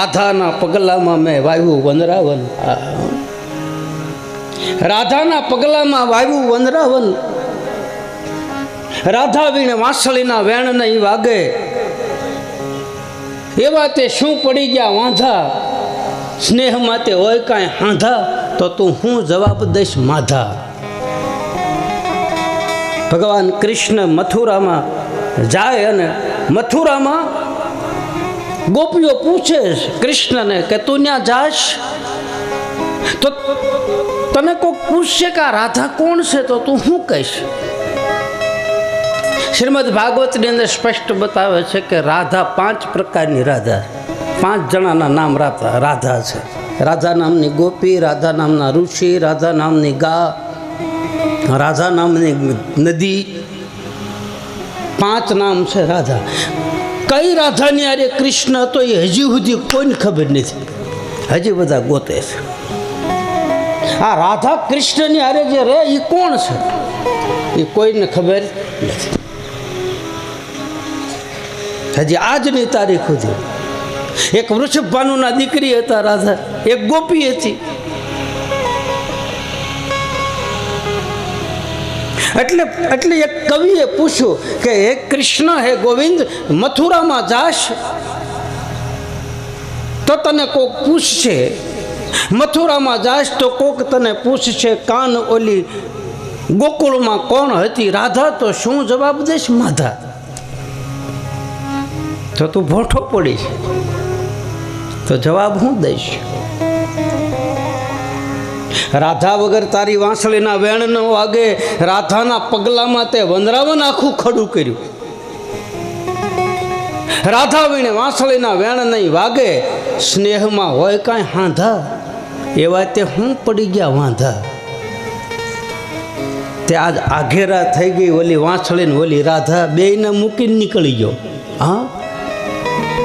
રાધાના પગલામાં મેં વાવ્યું વનરાવન. રાધાના પગલામાં વાવ્યું વનરાવન. રાધા વીણે વાંસળીના વેણ નહીં વાગે. એવા તે શું પડી ગયા વાંધા? સ્નેહ માટે હોય કાંઈ હાંધા? તો તું હું જવાબ દઈશ માધા? ભગવાન કૃષ્ણ મથુરામાં જાય અને મથુરામાં ગોપીઓ પૂછે કૃષ્ણને કે તું ત્યાં જાશ? તો તને કોક પૂછશે કે આ રાધા કોણ છે? તો તું શું કહીશ? શ્રીમદ ભાગવતની અંદર સ્પષ્ટ બતાવે છે કે રાધા પાંચ પ્રકારની રાધા પાંચ જણાના નામ રાધા રાધા છે. રાધા નામની ગોપી, રાધા નામના ઋષિ, રાધા નામની ગા, રાધા નામની નદી. પાંચ નામ છે રાધા. કઈ રાધાની અરે કૃષ્ણ હતો એ હજી સુધી કોઈને ખબર નથી. હજી બધા ગોતે છે. આ રાધા કૃષ્ણની અરે જે રે એ કોણ છે? એ કોઈને ખબર નથી. હજી આજની તારીખ સુધી. એક વૃષભ ભાનુના દીકરી હતા રાધા, એક ગોપી હતી. એટલે એટલે એક કવિએ પૂછ્યું કે, હે કૃષ્ણ, હે ગોવિંદ, મથુરામાં જાશ? તો તને કોક પૂછશે. મથુરામાં જાશ તો કોક તને પૂછશે, કાન ઓલી ગોકુળમાં કોણ હતી? રાધા, તો શું જવાબ દઈશ? માધા. તો તું ભોઠો પડીશ તો જવાબ હું દઈશ? રાધા વગર તારી વાંસળીના વેણ ન વાગે. રાધાના પગલામાં તે વનરાવન આખું ખડું કર્યું. રાધા વીણે વાંસળીના વેણ નહીં વાગે. સ્નેહમાં હોય કાંઈ હાંધા. એવા તે હું પડી ગયા વાંધા. તે આજ આઘેરા થઈ ગઈ ઓલી વાંસળીને ઓલી રાધા બેયને મૂકીને નીકળી ગયો. હા?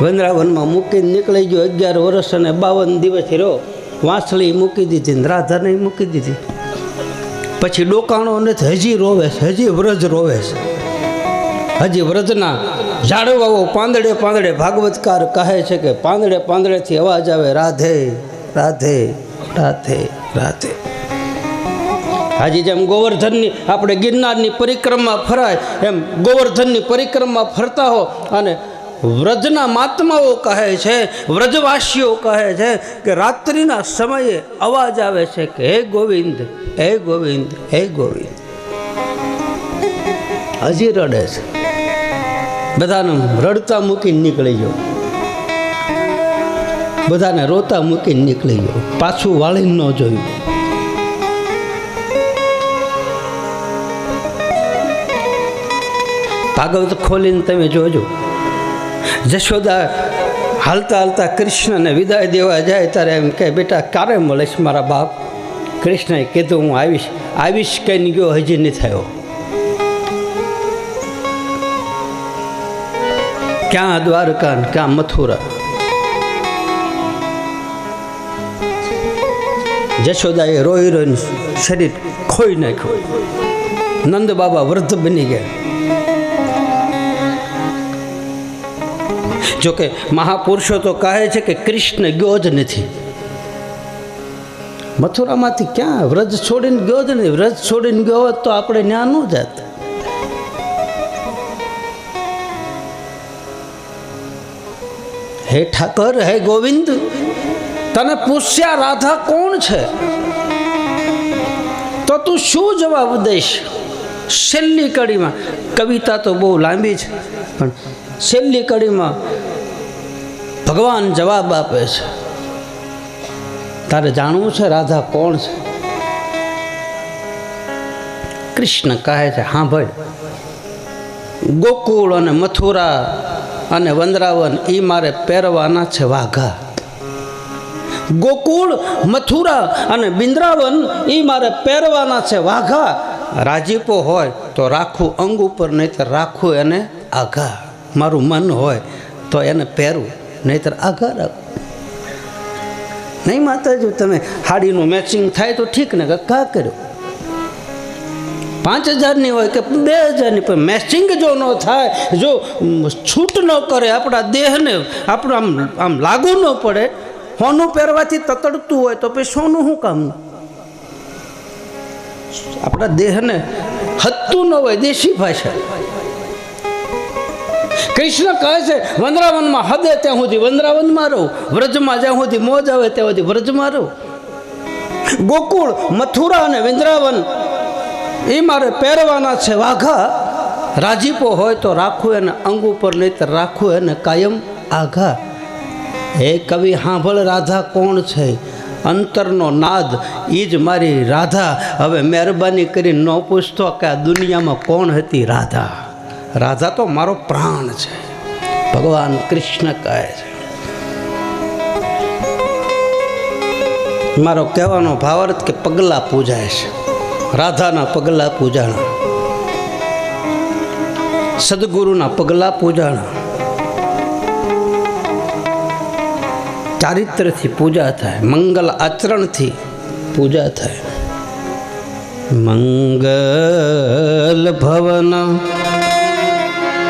વંદરાવનમાં મૂકીને નીકળી ગયો અગિયાર વર્ષ અને બાવન દિવસ રહ્યો. વાંસળી મૂકી દીધી ને રાધાને મૂકી દીધી. પછી ડોકાણો નથી હજી રોવે છે, હજી વ્રજ રોવે છે. હજી વ્રજના ઝાડવાઓ પાંદડે પાંદડે ભાગવતકાર કહે છે કે પાંદડે પાંદડેથી અવાજ આવે, રાધે રાધે રાધે રાધે. હાજી જેમ ગોવર્ધનની, આપણે ગિરનારની પરિક્રમા ફરાય, એમ ગોવર્ધનની પરિક્રમા ફરતા હો અને વ્રજના મહાત્માઓ કહે છે, વ્રજવાસીઓ કહે છે કે રાત્રિના સમયે અવાજ આવે છે કે હે ગોવિંદ હે ગોવિંદ હે ગોવિંદ. હજી રડે છે. બધાને રડતા મૂકીને નીકળી ગયો. બધાને રોતા મૂકીને નીકળી ગયો. પાછું વાળીને ન જોયું. ભાગવત ખોલીને તમે જોજો. જશોદા હાલતા હાલતા કૃષ્ણને વિદાય દેવા જાય ત્યારે એમ કે બેટા ક્યારે મળીશ મારા બાપ કૃષ્ણએ કીધું, હું આવીશ આવીશ કહીને ગયો, હજી નહીં થયો. ક્યાં દ્વારકા ને ક્યાં મથુરા? જશોદાએ રોઈ રોઈને શરીર ખોઈ નાખ્યું. નંદ બાબા વૃદ્ધ બની ગયા. જોકે મહાપુરુષો તો કહે છે કે કૃષ્ણ ગયો જ નથી. મથુરામાંથી ક્યાં વ્રજ છોડીને ગયો જ નથી? વ્રજ છોડીને ગયો હોત તો આપણે ન્યા ન જાત. હે ઠાકર, હે ગોવિંદ, તને પૂછ્યા રાધા કોણ છે? તો તું શું જવાબ દઈશ? છેલ્લી કડીમાં. કવિતા તો બહુ લાંબી છે, પણ છેલ્લી કડીમાં ભગવાન જવાબ આપે છે. તારે જાણવું છે રાધા કોણ છે? કૃષ્ણ કહે છે, હા ભાઈ, ગોકુળ અને મથુરા અને વંદરાવન એ મારે પહેરવાના છે વાઘા. ગોકુળ, મથુરા અને બિંદ્રાવન એ મારે પહેરવાના છે વાઘા. રાજીપો હોય તો રાખું અંગ ઉપર નહીં તો રાખું એને આઘા મારું મન હોય તો એને પહેરવું નહીતર આઘાર નહીં માતાજી, તમે હાડીનું મેચિંગ થાય તો ઠીક, ને કા કર્યો? પાંચ હજારની હોય કે બે હજારની, પણ મેચિંગ જો ન થાય, જો છૂટ ન કરે, આપણા દેહને, આપણું આમ આમ લાગુ ન પડે સોનું પહેરવાથી તતડતું હોય તો પછી સોનું શું કામનું આપણા દેહને હતું ન હોય, દેશી ભાષા. કૃષ્ણ કહે છે, વંદરાવનમાં હદે ત્યાં સુધી વંદરાવનમાં રહું. વ્રજમાં જ્યાં સુધી મોજ આવે ત્યાં સુધી વ્રજમાં રહું. ગોકુળ, મથુરા અને વૃંદાવન એ મારે પહેરવાના છે વાઘા. રાજીપો હોય તો રાખવું એને, અંગ ઉપર નહીં તો રાખવું એને કાયમ આઘા. હે કવિ, હાંભળ રાધા કોણ છે? અંતરનો નાદ એ જ મારી રાધા. હવે મહેરબાની કરી ન પૂછતો કે આ દુનિયામાં કોણ હતી રાધા? રાધા તો મારો પ્રાણ છે. ભગવાન કૃષ્ણ કહે છે. મારો કહેવાનો ભાવાર્થ કે પગલાં પૂજાય છે. રાધાના પગલાં પૂજાણા. સદગુરુના પગલાં પૂજાણા. ચારિત્રથી પૂજા થાય, મંગલ આચરણથી પૂજા થાય. મંગલ ભવન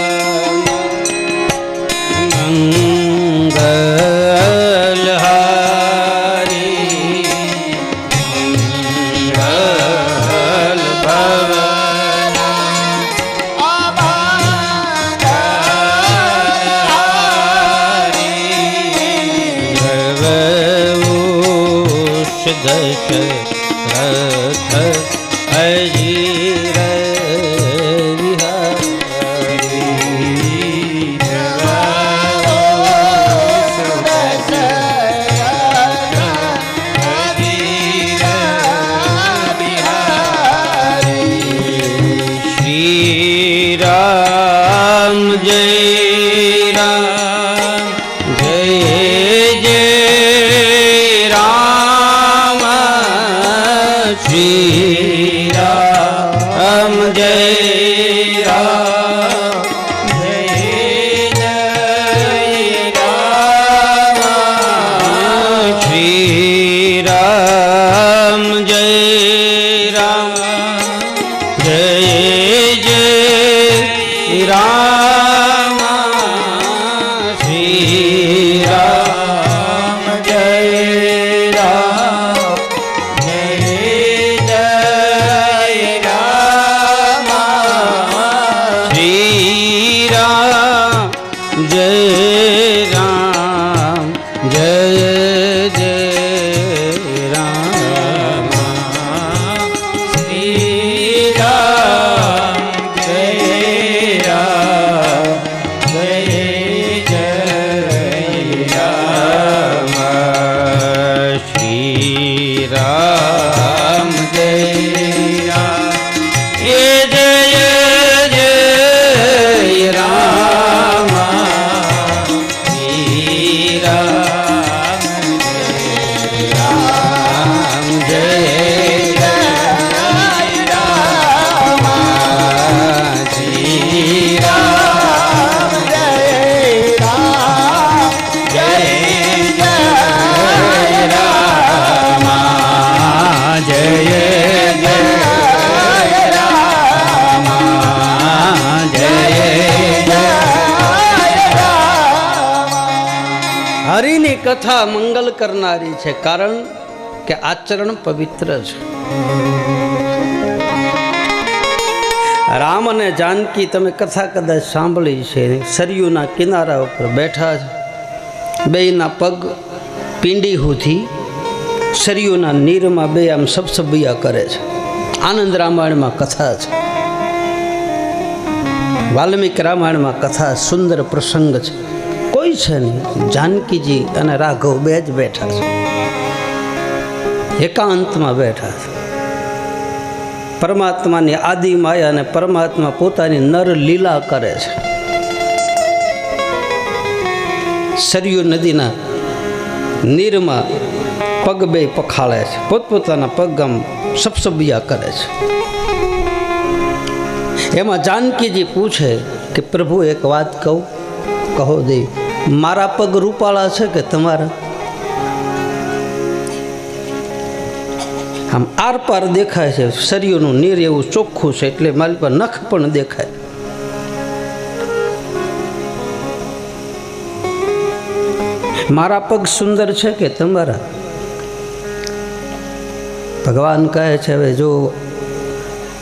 ભવન કથા મંગલ કરનારી છે. કારણ કે આચરણ પવિત્ર છે. રામ અને જાનકી તમે કથા કદાચ સાંભળી છે. સરયુના કિનારા ઉપર બેઠા છે. બેયના પગ પીંડી હુથી સરયુના નીરમાં બે આમ સબસબિયા કરે છે. આનંદ રામાયણમાં કથા છે. વાલ્મીક રામાયણમાં કથા સુંદર પ્રસંગ છે. કોઈ છે નહીં. જાનકીજી અને રાઘવ બે જ બેઠા છે. એકાંતમાં બેઠા છે. પરમાત્માની આદિ માયા અને પરમાત્મા પોતાની નર લીલા કરે છે. સરયુ નદીના નીરમાં પગ બે પખાળે છે. પોતપોતાના પગ આમ સબસબિયા કરે છે. એમાં જાનકીજી પૂછે કે પ્રભુ એક વાત કહું? કહો દે. મારા પગ રૂપાળા છે કે તમારા? આમ આર પાર દેખાય છે, શરીરનું નીર એવું ચોખ્ખું છે એટલે મારી પર નખ પણ દેખાય. મારા પગ સુંદર છે કે તમારા? ભગવાન કહે છે, હવે જો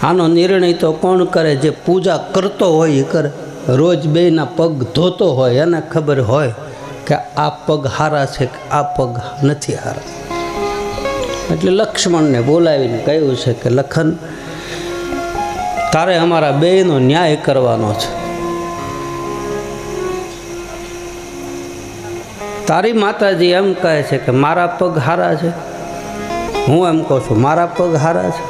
આનો નિર્ણય તો કોણ કરે, જે પૂજા કરતો હોય એ કરે. રોજ બેયના પગ ધોતો હોય, એને ખબર હોય કે આ પગ હારા છે કે આ પગ નથી હારા. એટલે લક્ષ્મણને બોલાવીને કહ્યું છે કે, લખન, તારે અમારા બેયનો ન્યાય કરવાનો છે. તારી માતાજી એમ કહે છે કે, મારા પગ હારા છે? હું એમ કહું છું, મારા પગ હારા છે?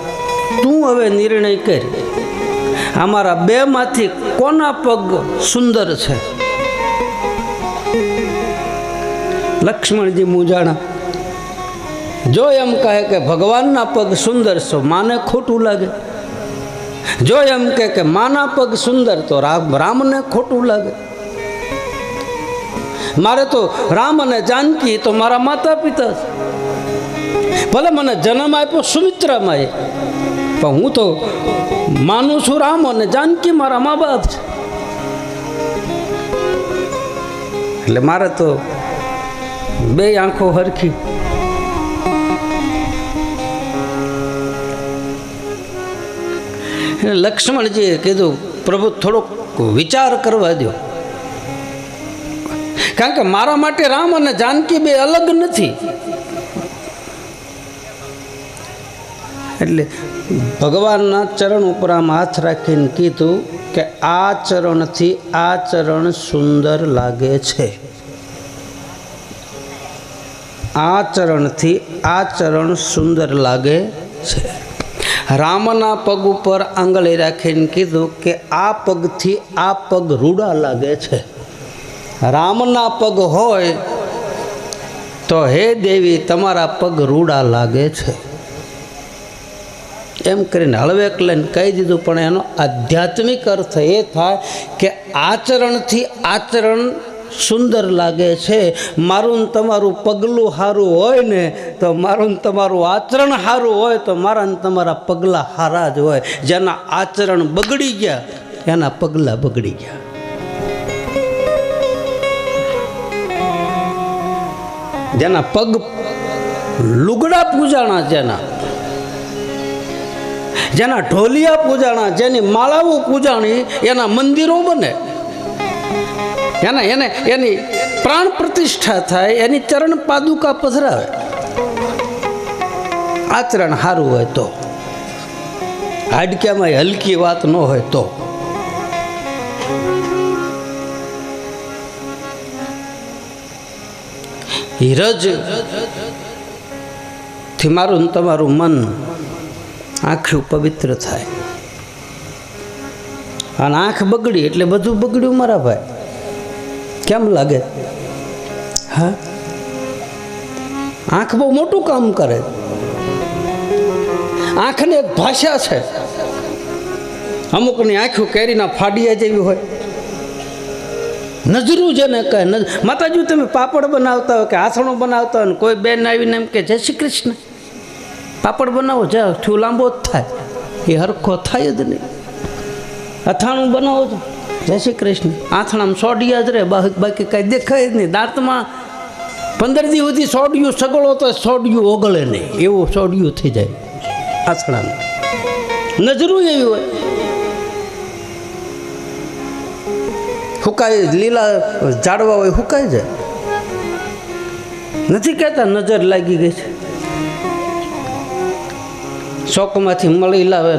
તું હવે નિર્ણય કર. અમારા બેમાંથી કોના પગ સુંદર છે? લક્ષ્મણજી મુજાણા જો એમ કહે કે ભગવાનના પગ સુંદર છો, માને ખોટું લાગે. જો એમ કહે કે માના પગ સુંદર, તો રામ, રામને ખોટું લાગે. મારે તો રામ અને જાનકી તો મારા માતા પિતા ભલે મને જન્મ આપ્યો સુમિત્રામાં પણ હું તો માનું છું રામ અને જાનકી મારા મા બાપ છે. એટલે મારે તો બે આંખો હરખી. લક્ષ્મણજીએ કીધું, પ્રભુ, થોડોક વિચાર કરવા દો કારણ કે મારા માટે રામ અને જાનકી બે અલગ નથી. એટલે ભગવાનના ચરણ ઉપર આમ હાથ રાખીને કીધું કે આ ચરણથી આ ચરણ સુંદર લાગે છે. આ ચરણથી આ ચરણ સુંદર લાગે છે. રામના પગ ઉપર આંગળી રાખીને કીધું કે આ પગથી આ પગ રૂડા લાગે છે. રામના પગ હોય તો હે દેવી, તમારા પગ રૂડા લાગે છે. એમ કરીને હળવેક લઈને કહી દીધું, પણ એનો આધ્યાત્મિક અર્થ એ થાય કે આચરણથી આચરણ સુંદર લાગે છે. મારું તમારું પગલું સારું હોય ને, તો મારું તમારું આચરણ સારું હોય, તો મારા તમારા પગલાં સારા જ હોય. જેના આચરણ બગડી ગયા, એના પગલાં બગડી ગયા. જેના પગ લુગડા પૂજાણા જેના જેના ઢોલિયા પૂજાણા, જેની માળાઓ પૂજાણી એના મંદિરો બને. એના, એને, એની પ્રાણ પ્રતિષ્ઠા થાય, એની ચરણ પાદુકા પધરાવે. આચરણ સારું હોય તો. હાડક્યામાં હલકી વાત ન હોય તો. હિરજ, થી મારું તમારું મન આખું પવિત્ર થાય. અને આંખ બગડી એટલે બધું બગડ્યું મારા ભાઈ. કેમ લાગે? હા? આંખ બહુ મોટું કામ કરે. આંખને એક ભાષા છે. અમુકની આંખો કેરીના ફાડિયા જેવી હોય. નજરું જેને કહે માતાજી, તમે પાપડ બનાવતા હોય કે આસણો બનાવતા હોય ને કોઈ બેન આવીને એમ કે જય શ્રી કૃષ્ણ. પાપડ બનાવો જાઓ થયું લાંબો જ થાય. એ હરખો થાય જ નહીં. અથાણું બનાવો છો. જય શ્રી કૃષ્ણ. આથણામાં સોડિયા જ રહે. બાકી કાંઈ દેખાય જ નહીં. દાંતમાં પંદર દી સુધી સોડિયું સગળો તો સોડિયું ઓગળે નહીં. એવું સોડિયું થઈ જાય આથણાનું નજરું એવી હોય. હુકાય, લીલા ઝાડવા હોય હુકાઈ જાય. નથી કહેતા નજર લાગી ગઈ છે. શોકમાંથી મળી લાવે.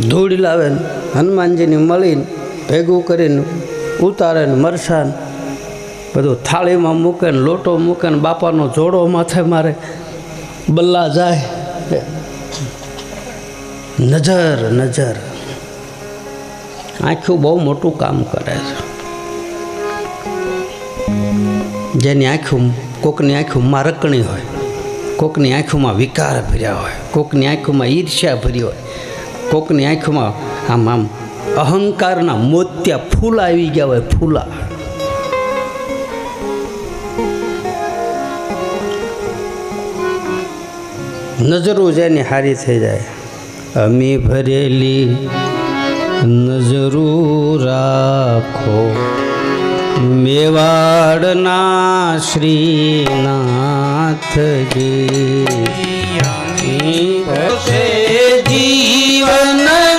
ધૂળ લાવે, હનુમાનજીની મળીને ભેગું કરીને ઉતારે ને મરસાન. બધું થાળીમાં મૂકે ને લોટો મૂકે ને બાપાનો જોડો માથે મારે. બલ્લા જાય. નજર નજર. આંખું બહુ મોટું કામ કરે છે. જેની આંખું, કોકની આંખું મારકણી હોય. કોકની આંખોમાં વિકાર ભર્યા હોય, કોકની આંખોમાં ઈર્ષ્યા ભરી હોય, કોકની આંખોમાં આમ આમ અહંકારના મોત્યા ફૂલા આવી ગયા હોય, ફૂલા. નજરો જેની હારી થઈ જાય. અમી ભરેલી નજરો રાખો. મેવાડના શ્રીનાથજી. જીવન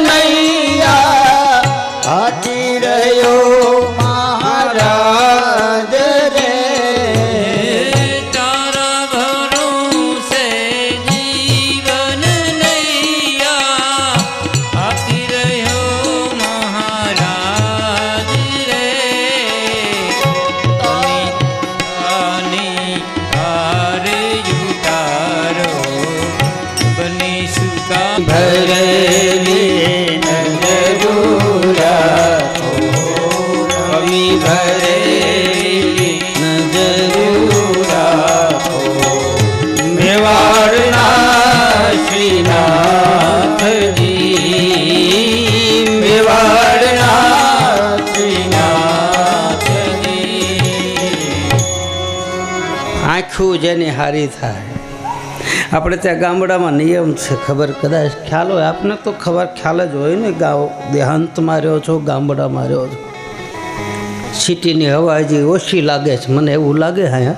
મેવાડના શ્રીનાથજી આંખું જેની હારી થાય આપણે ત્યાં ગામડામાં નિયમ છે ખબર કદાચ ખ્યાલ હોય આપને તો ખબર ખ્યાલ જ હોય ને ગાવ દેહાંતમાં રહ્યો છો ગામડામાં રહ્યો છો સિટીની હવા હજી ઓછી લાગે છે. મને એવું લાગે હા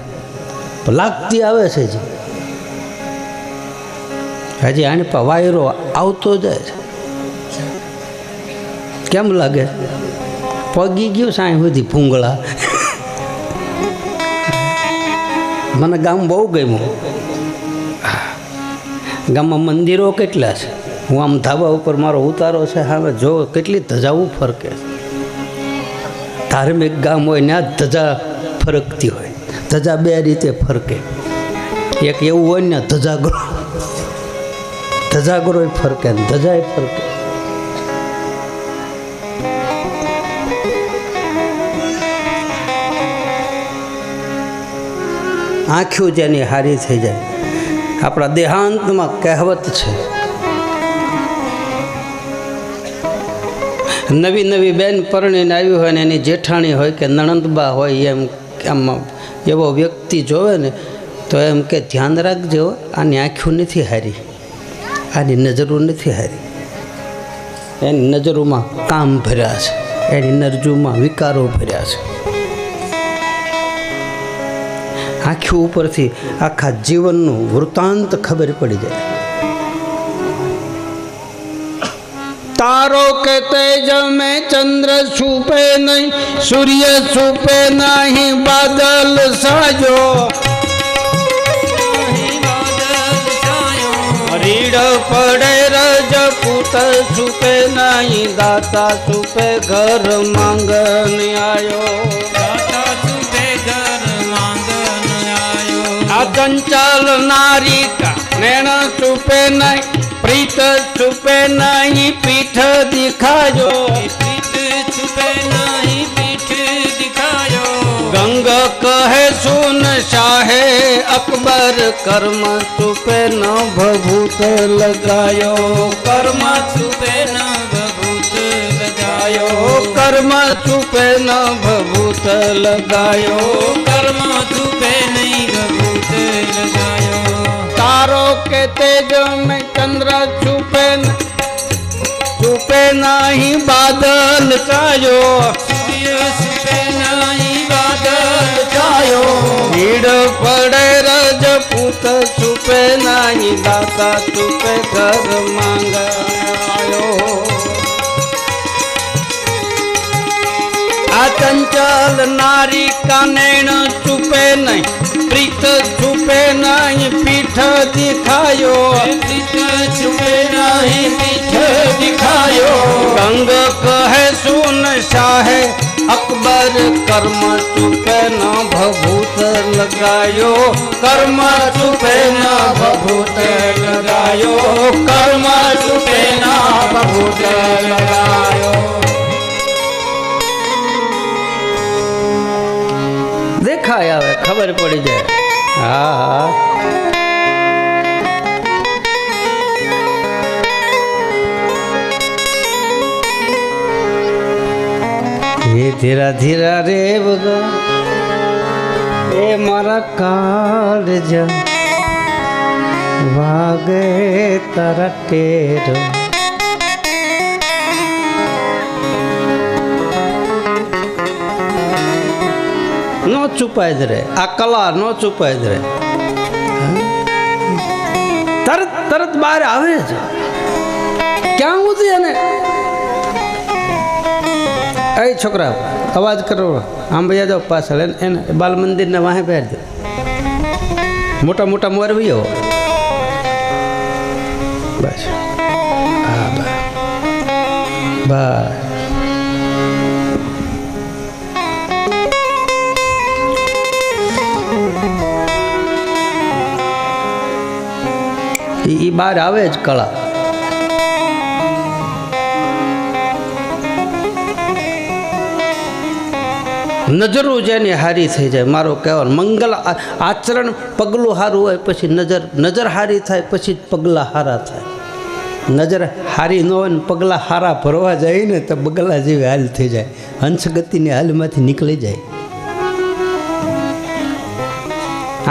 લાગતી આવે છે હજી. હજી આની પર વાયરો આવતો જાય છે. કેમ લાગે? પગી ગયું સાંઈ સુધી ભૂંગળા મને ગામ બહુ ગમ્યું. ગામમાં મંદિરો કેટલા છે? હું આમ ધાબા ઉપર મારો ઉતારો છે હવે જો કેટલી ધજાવું ફરકે છે. ધાર્મિક ગામ હોય ને ધજા ફરકતી હોય. ધજા બે રીતે ફરકે. એક એવું હોય ને ધજાગરો ધજાગરો ફરકે ને ધજાય ફરકે. આંખ્યું જેની હારી થઈ જાય. આપણા દેહાંતમાં કહેવત છે નવી નવી બેન પરણીને આવી હોય ને એની જેઠાણી હોય કે નણંદબા હોય એમ એમ એવો વ્યક્તિ જોવે ને, તો એમ કે ધ્યાન રાખજો, આની આંખો નથી હારી, આની નજરો નથી હારી. એની નજરોમાં કામ ભર્યા છે, એની નરજુમાં વિકારો ભર્યા છે. આંખો ઉપરથી આખા જીવનનું વૃત્તાંત ખબર પડી જાય. तारों के तेज में चंद्र छुपे नहीं, सूर्य छुपे नहीं, बादल साजो रीढ़ पड़े रज पुत छुपे नहीं, दाता छुपे घर मांगन आयो। चंचल नारी का नैना छुपे नहीं નેણ છુપે નહીં પ્રીત છુપે નહીં પીઠ દિખાજો ગંગ કહે સુન શાહે અકબર કર્મ છુપે ન ભભૂત લગાયો કર્મ છુપે ન ભભૂત લગાયો કર્મ છુપે ન ભભૂત લગાયો કર્મ છુપે તેજો મેં ચંદ્ર છુપે છુપે નહીં બાદલ કાયો છુપે નહીં બાદલ કાયો ભીડ પડે રજપૂત, છુપે નહીં દાતા છુપે ઘર માંગાયો. આ ચંચલ નારી કાનેણ છુપે નહીં. प्रीत छुपे नहीं, पीठ दिखायो। प्रीत छुपे नहीं पीठ दिखायो गंग कहे, सुन साहे अकबर कर्म छुपे न भभूत लगायो। कर्म छुपे न भभूत लगायो। कर्म छुपे न भभूत लगायो। देखा आया ખબર પડી જાય. હા હા. ધીરા ધીરા રે બગા એ મારા કાળ જ વાગે તારા ટેર નો છુપાય જ રે આ કલા નો છુપાય જ રે તરત તરત બહાર આવે છે ક્યાં સુધી એને એ છોકરા અવાજ કરો આમ ભૈયા જાઓ પાછળ એને બાલ મંદિરને વાહે પહેર દે મોટા મોટા મોરવીઓ બસ બસ બસ એ બહાર આવે જ કળા. નજરો જેની હારી થઈ જાય, મારો કહેવાનો. મંગલ આચરણ પગલું સારું હોય પછી નજર નજર હારી થાય પછી જ પગલાં હારા થાય. નજર હારી ન હોય ને પગલાં હારા ભરવા જાય ને તો બગલા જેવી હાલ થઈ જાય. હંસગતિની હાલમાંથી નીકળી જાય.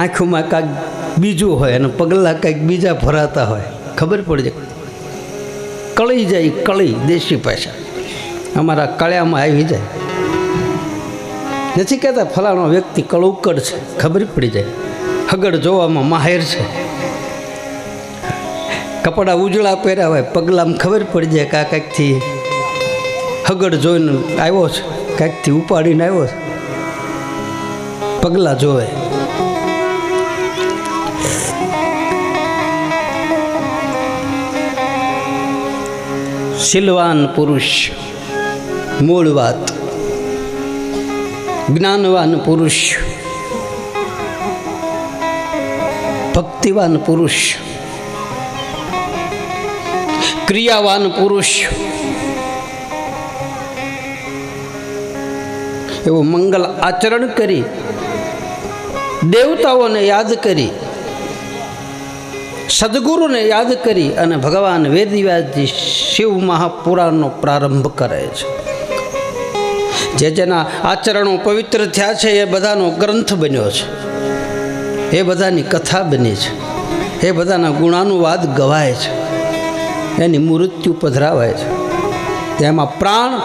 આંખોમાં કાંઈક બીજું હોય અને પગલાં કંઈક બીજા ભરાતા હોય. ખબર પડી જાય. કળી જાય, કળી, દેશી ભાષા. અમારા કળ્યામાં આવી જાય. નથી કહેતા ફલાણો વ્યક્તિ કળુકડ છે, ખબર પડી જાય. હગડ જોવામાં માહેર છે. કપડાં ઉજળા પહેર્યા હોય, પગલામાં ખબર પડી જાય કે આ કાંઈકથી હગડ જોઈને આવ્યો છે, કાંઈકથી ઉપાડીને આવ્યો છે. પગલાં જોવે. શીલવાન પુરુષ મૂળ વાત જ્ઞાનવાન પુરુષ, ભક્તિવાન પુરુષ, ક્રિયાવાન પુરુષ, એવું મંગલ આચરણ કરી, દેવતાઓને યાદ કરી સદગુરુને યાદ કરી અને ભગવાન વેદવ્યાસજી શિવ મહાપુરાણનો પ્રારંભ કરે છે. જે જેના આચરણો પવિત્ર થયા છે, એ બધાનો ગ્રંથ બન્યો છે. એ બધાની કથા બની છે. એ બધાના ગુણાનુવાદ ગવાય છે. એની મૃત્યુ પધરાવાય છે. તેમાં પ્રાણ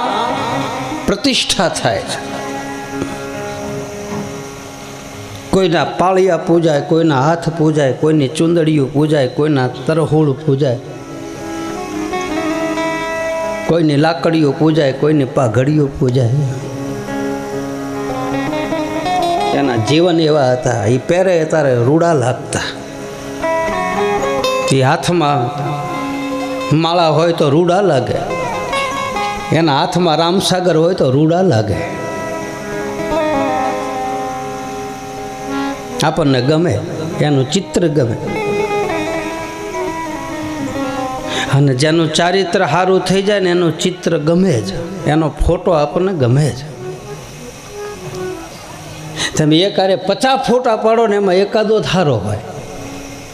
પ્રતિષ્ઠા થાય છે. કોઈના પાળિયા પૂજાય, કોઈના હાથ પૂજાય, કોઈની ચુંદડીઓ પૂજાય, કોઈના તરહોળ પૂજાય, કોઈની લાકડીઓ પૂજાય, કોઈની પાઘડીઓ પૂજાય. એના જીવન એવા હતા. એ પહેરે ત્યારે રૂડા લાગતા. એ હાથમાં માળા હોય તો રૂડા લાગે. એના હાથમાં રામસાગર હોય તો રૂડા લાગે. આપણને ગમે, એનું ચિત્ર ગમે. અને જેનું ચારિત્ર સારું થઈ જાય ને એનું ચિત્ર ગમે જ. એનો ફોટો આપણને ગમે જ. તમે એકારે પચાસ ફોટા પાડો ને એમાં એકાદો ધારો હોય.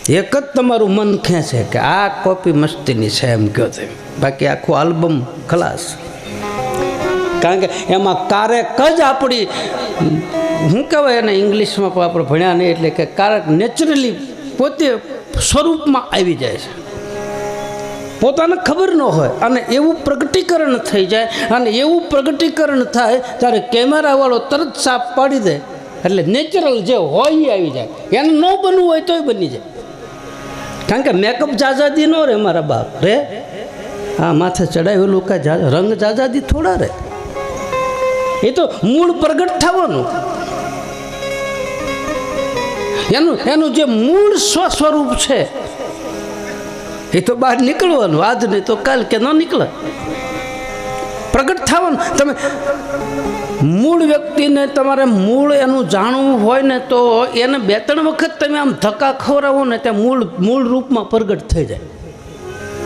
એક જ તમારું મન ખેંચે કે આ કોપી મસ્તીની છે એમ કહો તમે. બાકી આખું આલ્બમ ખલાસ. કારણ કે એમાં કારેક જ આપણી શું કહેવાય એને ઇંગ્લિશમાં પણ આપણે ભણ્યા નહીં, એટલે કે કારક નેચરલી પોતે સ્વરૂપમાં આવી જાય છે. પોતાને ખબર ન હોય અને એવું પ્રગટીકરણ થઈ જાય અને એવું પ્રગટીકરણ થાય ત્યારે કેમેરાવાળો તરત સાફ પાડી દે, એટલે નેચરલ જે હોય એ આવી જાય. એને ન બનવું હોય તોય બની જાય. કારણ કે મેકઅપ જાજાદી ન રે મારા બાપ, રે? હા, માથે ચડાવેલું કાંઈ રંગ જાજાદી થોડા રહે. એ તો મૂળ પ્રગટ થવાનું. એનું એનું જે મૂળ સ્વ સ્વરૂપ છે, એ તો બહાર નીકળવાનું. આજ નહીં તો કાલ કે ન નીકળે. પ્રગટ થવાનું. તમે મૂળ વ્યક્તિને તમારે મૂળ એનું જાણવું હોય ને તો એને બે ત્રણ વખત તમે આમ ધક્કા ખવડાવો ને ત્યાં મૂળ મૂળ રૂપમાં પ્રગટ થઈ જાય.